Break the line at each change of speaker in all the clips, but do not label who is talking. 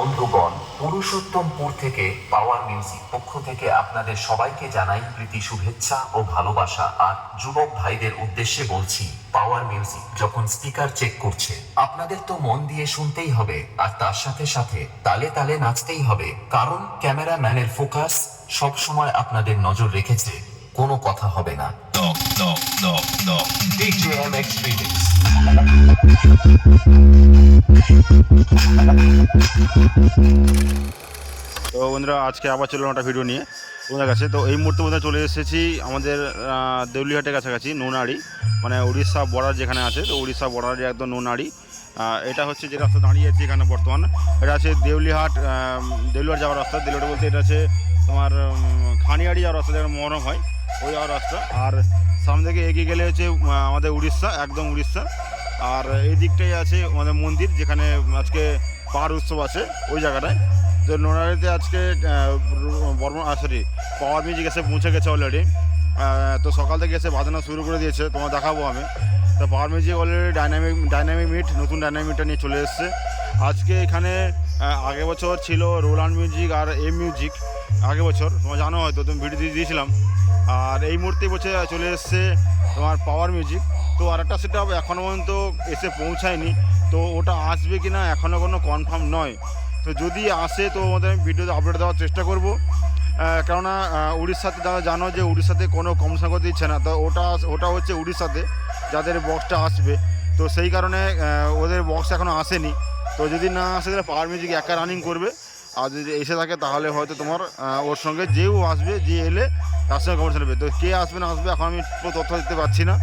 বন্ধুগণ পুরুষোত্তমপুর থেকে power music পক্ষ থেকে আপনাদের সবাইকে জানাই প্রীতি শুভেচ্ছা ও ভালোবাসা। আর যুবক ভাইদের উদ্দেশ্যে বলছি পাওয়ার মিউজিক যখন স্পিকার চেক করছে আপনাদের তো মন দিয়ে শুনতেই হবে আর তার সাথে সাথে তালে তালে নাচতেই হবে। কারণ ক্যামেরাম্যানের ফোকাস সব সময় আপনাদের নজর রেখেছে কোনো কথা হবে না। DJ MX Remix
তো বন্ধুরা, আজকে আবার চলুন একটা ভিডিও নিয়ে তোমাদের কাছে। তো এই মুহূর্তে মধ্যে চলে এসেছি আমাদের দেউলিহাটের কাছাকাছি, নোনাড়ি মানে উড়িষ্যা বর্ডার যেখানে আছে, তো উড়িষ্যা বর্ডারের একদম নোনাড়ি। এটা হচ্ছে যে রাস্তা দাঁড়িয়ে আছে এখানে বর্তমান। এটা আছে দেউলিহাট দেউলিহাট যাওয়ার রাস্তা। দেউলিহাট বলতে এটা আছে তোমার খানিয়াড়ি যাওয়ার রাস্তা যেখানে মহরম হয়, ওই যাওয়ার রাস্তা। আর সামনে থেকে এগিয়ে গেলে হচ্ছে আমাদের উড়িষ্যা, একদম উড়িষ্যা। আর এই দিকটাই আছে আমাদের মন্দির, যেখানে আজকে পাহাড় উৎসব আছে ওই জায়গাটায়। তো নোনারিতে আজকে বর্মা সরি পাওয়ার মিউজিক এসে পৌঁছে গেছে অলরেডি তো সকাল থেকে এসে বাজানো শুরু করে দিয়েছে তোমার দেখাবো আমি। তো power music already dynamic dynamic meet নতুন ডাইনামিকটা নিয়ে চলে এসছে। আজকে এখানে আগের বছর ছিল রোলান মিউজিক আর এম মিউজিক আগের বছর তোমার জানো হয়তো, তুমি ভিডিও দিয়ে দিয়েছিলাম। আর এই মুহূর্তে বছর চলে এসছে তোমার পাওয়ার মিউজিক তো আর একটা সেটা এখনও পর্যন্ত এসে পৌঁছায়নি। তো ওটা আসবে কি না এখনও কোনো কনফার্ম নয়। তো যদি আসে তো আমাদের আমি ভিডিওতে আপলোড দেওয়ার চেষ্টা করব। কেননা উড়িষ্যাতে যারা জানো যে উড়িষ্যাতে কোনো কম সংখ্যা দিচ্ছে না, তো ওটা ওটা হচ্ছে উড়িষ্যাতে যাদের বক্সটা আসবে। তো সেই কারণে ওদের বক্স এখনও আসেনি। তো যদি না আসে তাহলে পাওয়ার মিউজিক একা রানিং করবে। আর যদি এসে থাকে তাহলে হয়তো তোমার ওর সঙ্গে যেও আসবে, যে এলে তার সঙ্গে কমেন্ট নেবে তো কে আসবে না আসবে এখন আমি পুরো তথ্য দিতে পারছি না।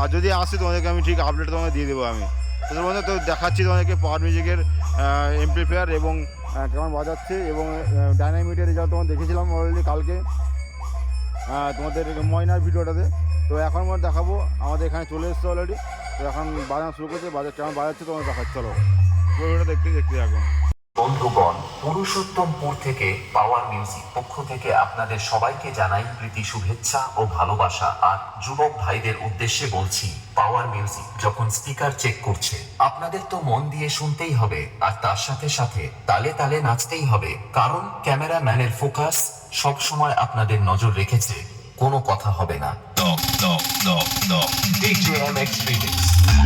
আর যদি আসে তোমাদেরকে আমি ঠিক আপডেট তোমাকে দিয়ে দেবো আমি। তো মধ্যে তো দেখাচ্ছি তোমাদেরকে পাওয়ার মিউজিকের এমপ্লিফায়ার এবং কেমন বাজাচ্ছে এবং ডাইনামিটের রেজাল্ট তোমার দেখেছিলাম অলরেডি কালকে তোমাদের ময়নার ভিডিওটাতে। তো এখন আমরা দেখাবো, আমাদের এখানে চলে এসছে অলরেডি তো এখন বাজানো শুরু করছে, বাজার কেমন বাজাচ্ছে তোমার দেখাচ্ছে, চলো। পুরো ভিডিও দেখতে দেখতে থাকো।
বন্ধুগণ পুরুষোত্তমপুর থেকে পাওয়ার মিউজিক পক্ষ থেকে আপনাদের সবাইকে জানাই প্রীতি শুভেচ্ছা ও ভালোবাসা। আর যুবক ভাইদের উদ্দেশ্যে বলছি পাওয়ার মিউজিক যখন স্পিকার চেক করছে আপনাদের তো মন দিয়ে শুনতেই হবে আর তার সাথে সাথে তালে তালে নাচতেই হবে। কারণ ক্যামেরাম্যানের ফোকাস সব সময় আপনাদের নজর রেখেছে কোনো কথা হবে না। DJ MX Remix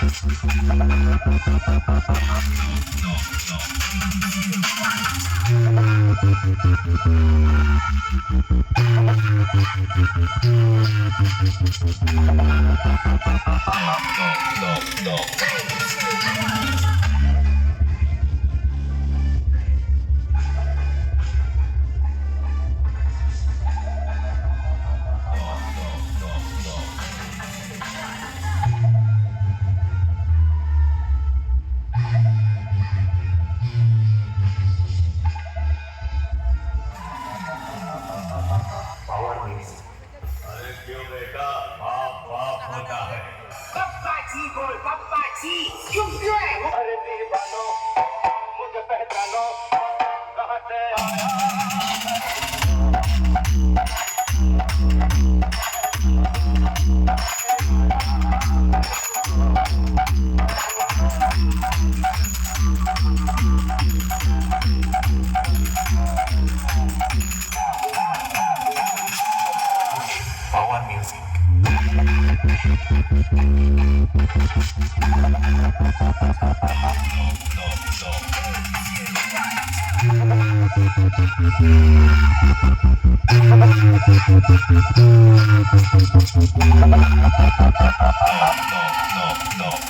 no, no,
no. no,
no, no.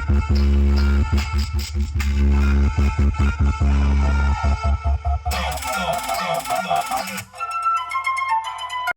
Thank you.